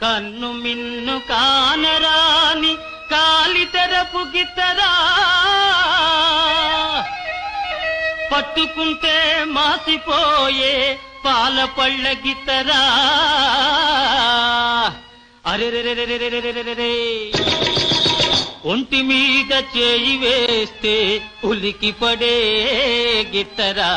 కన్ను మిన్ను కానరాని కాలితెరపు గితరా పట్టుకుంటే మాసిపోయే పాల పళ్ళ గితరా అరే ఒంటి మీద చేయి వేస్తే ఉలికి పడే గిత్తరా.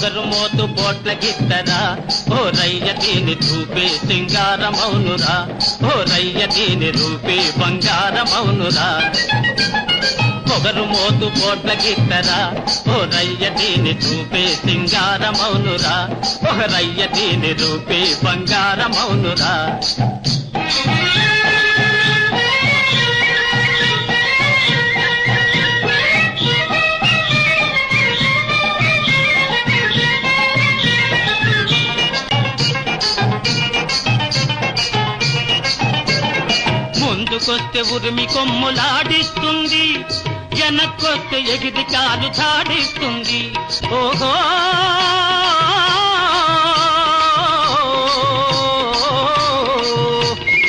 పొగరు మోతు పోట్ల గిత్తరా? ఓ రయ్య దీని రూపే సింగారమౌనురా. ఓ రయ్య దీని రూపే బంగారమౌనురా. పొగరు మోతు పోట్ల గిత్తరా? ఓ రయ్య దీని రూపే సింగారమౌనురా. ఓ రయ్య దీని రూపే బంగారమౌనురా. ముందుకొస్తే ఉరిమి కొమ్ములాడిస్తుంది వెనక్కొస్తే ఎగిది కాలు చాడిస్తుంది ఓహో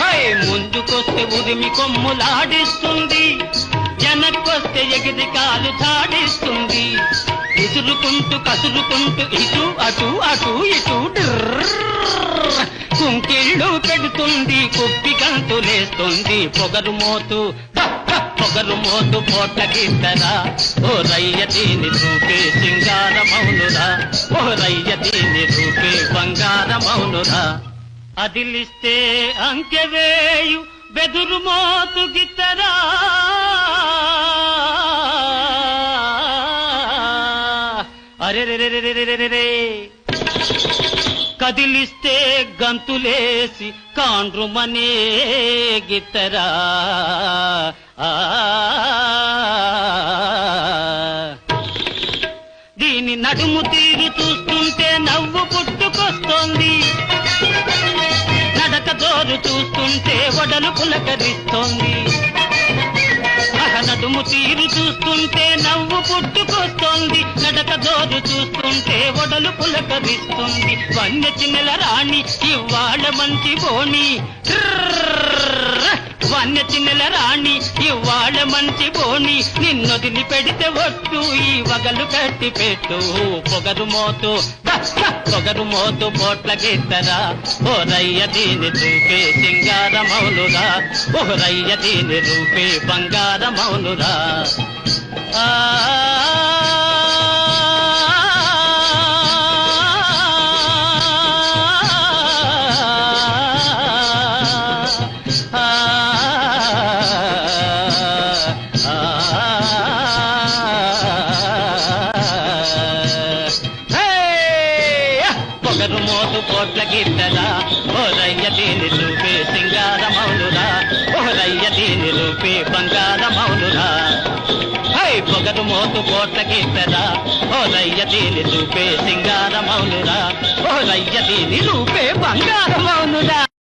హై! ముందుకొస్తే ఉరిమి కొమ్ములాడిస్తుంది వెనక్కొస్తే ఎగిది కాలు చాడిస్తుంది విసురుకుంటూ కసురుకుంటూ ఇటు అటు అటు ఇటు డ్రర్. వెళ్తుంది కుప్పి కంటు లేస్తుంది పొగరు మోతు పొగరు మోతు పోటకిద్దరా ఓ రయ్య దీని రూపే సింగారమౌనురా ఓ రయ్య దీని రూపే బంగారమౌనురా. అదిలిస్తే అంకెవేయు బెదురు మోతు గిత్తరా అరే రే రే రే రే రే రే కదిలిస్తే గంతులేసి కాండ్రుమనే గిత్తరా. ఆ. దీని నడుము తీరు చూస్తుంటే నవ్వు పుట్టుకొస్తోంది. నడక దోరు చూస్తుంటే వడలు పులకరిస్తోంది. నడుము తీరు చూస్తుంటే నవ్వు పుట్టుకొస్తోంది జోరు చూస్తుంటే ఒడలు పులకరిస్తుంది. వన్య చిన్నెల రాణి ఇవాళ మంచి బోణి. వన్య చిన్నెల రాణి ఇవాళ మంచి బోణి నిన్నొదిలి పెడితే ఒట్టు ఈ వగలు కట్టి పెట్టు పొగరు మోతు పొగరు మోతు పోట్ల గిత్తరా ఓ రయ్య దీని రూపే సింగారమౌనురా ఓ రయ్య దీని రూపే బంగారమౌనురా ఆ కొందరు మోతు కోట్ల గిట్టదా ఓరయ్య దీని రూపే సింగార మౌనురా. ఓరయ్య దీని రూపే బంగార మౌనురా. హై పొగరు మోతు కోట్ల గిట్టదా ఓరయ్య దీని రూపే సింగార మౌనురా. ఓరయ్య దీని రూపే బంగార మౌనురా.